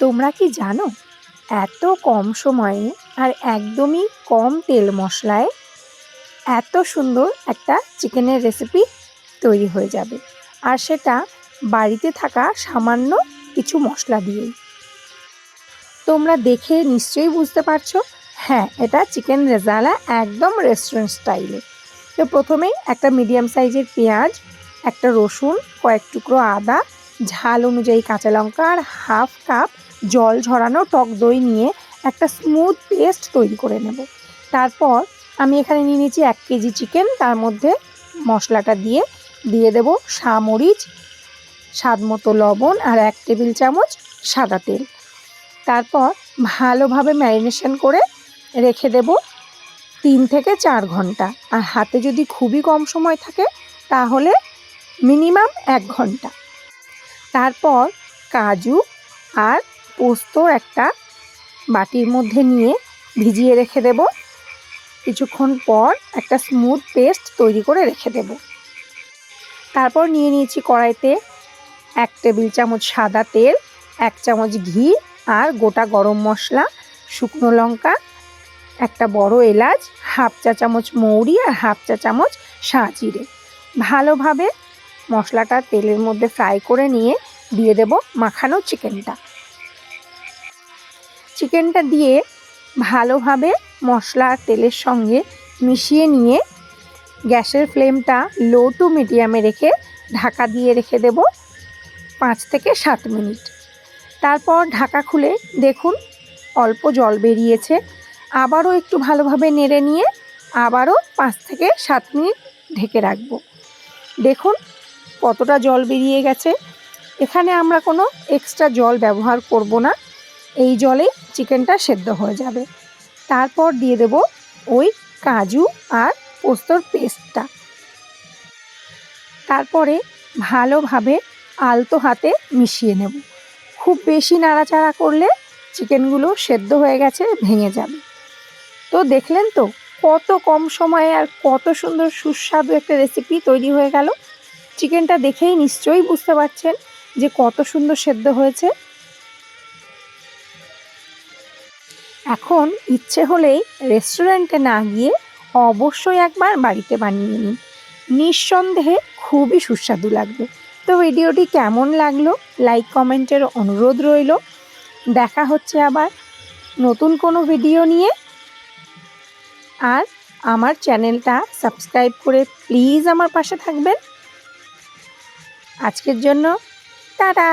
তোমরা কি জানো, এত কম সময়ে আর একদমই কম তেল মশলায় এত সুন্দর একটা চিকেনের রেসিপি তৈরি হয়ে যাবে। আর সেটা বাড়িতে থাকা সামান্য কিছু মশলা দিয়েই। তোমরা দেখে নিশ্চয়ই বুঝতে পারছ হ্যাঁ এটা চিকেন রেজালা একদম রেস্টুরেন্ট স্টাইলে তো প্রথমেই একটা মিডিয়াম সাইজের পেঁয়াজ, একটা রসুন, কয়েক টুকরো আদা, ঝাল অনুযায়ী কাঁচা লঙ্কা আর হাফ কাপ জল ঝরানো টক দই নিয়ে একটা স্মুথ পেস্ট তৈরি করে নেব। তারপর আমি এখানে নিয়ে নিয়েছি এক কেজি চিকেন তার মধ্যে মশলাটা দিয়ে দিয়ে দেব সামরিচ স্বাদ মতো লবণ আর এক টেবিল চামচ সাদা তেল। তারপর ভালোভাবে ম্যারিনেশন করে রেখে দেব তিন থেকে চার ঘণ্টা। আর হাতে যদি খুবই কম সময় থাকে, তাহলে মিনিমাম এক ঘণ্টা। তারপর কাজু আর পোস্তর একটা বাটির মধ্যে নিয়ে ভিজিয়ে রেখে দেব। কিছুক্ষণ পর একটা স্মুথ পেস্ট তৈরি করে রেখে দেব। তারপর নিয়ে নিয়েছি কড়াইতে এক টেবিল চামচ সাদা তেল, এক চামচ ঘি আর গোটা গরম মশলা, শুকনো লঙ্কা, একটা বড় এলাচ, হাফ চা চামচ মৌরি আর হাফ চা চামচ জিরে ভালোভাবে মশলাটা তেলের মধ্যে ফ্রাই করে নিয়ে দিয়ে দেব মাখানো চিকেনটা চিকেনটা দিয়ে ভালোভাবে মশলা আর তেলের সঙ্গে মিশিয়ে নিয়ে গ্যাসের ফ্লেমটা লো টু মিডিয়ামে রেখে ঢাকা দিয়ে রেখে দেব পাঁচ থেকে সাত মিনিট। তারপর ঢাকা খুলে দেখুন অল্প জল বেরিয়েছে। আবারও একটু ভালোভাবে নেড়ে নিয়ে আবারও পাঁচ থেকে সাত মিনিট ঢেকে রাখব। দেখুন কতটা জল বেরিয়ে গেছে। এখানে আমরা কোনো এক্সট্রা জল ব্যবহার করব না। এই জলেই চিকেনটা সেদ্ধ হয়ে যাবে। তারপর দিয়ে দেব ওই কাজু আর পোস্তর পেস্টটা। তারপরে ভালোভাবে আলতো হাতে মিশিয়ে নেব। খুব বেশি নাড়াচাড়া করলে চিকেনগুলো সেদ্ধ হয়ে গেছে, ভেঙে যাবে। তো দেখলেন তো, কত কম সময়ে আর কত সুন্দর সুস্বাদু একটা রেসিপি তৈরি হয়ে গেল। চিকেনটা দেখেই নিশ্চয়ই বুঝতে পারছেন যে কত সুন্দর সেদ্ধ হয়েছে। এখন ইচ্ছে হলেই রেস্টুরেন্টে না গিয়ে অবশ্যই একবার বাড়িতে বানিয়ে নিন। নিঃসন্দেহে খুবই সুস্বাদু লাগবে। তো ভিডিওটি কেমন লাগল? লাইক কমেন্টের অনুরোধ রইল। দেখা হচ্ছে আবার নতুন কোনো ভিডিও নিয়ে। আর আমার চ্যানেলটা সাবস্ক্রাইব করে প্লিজ আমার পাশে থাকবেন। আজকের জন্য, টাটা!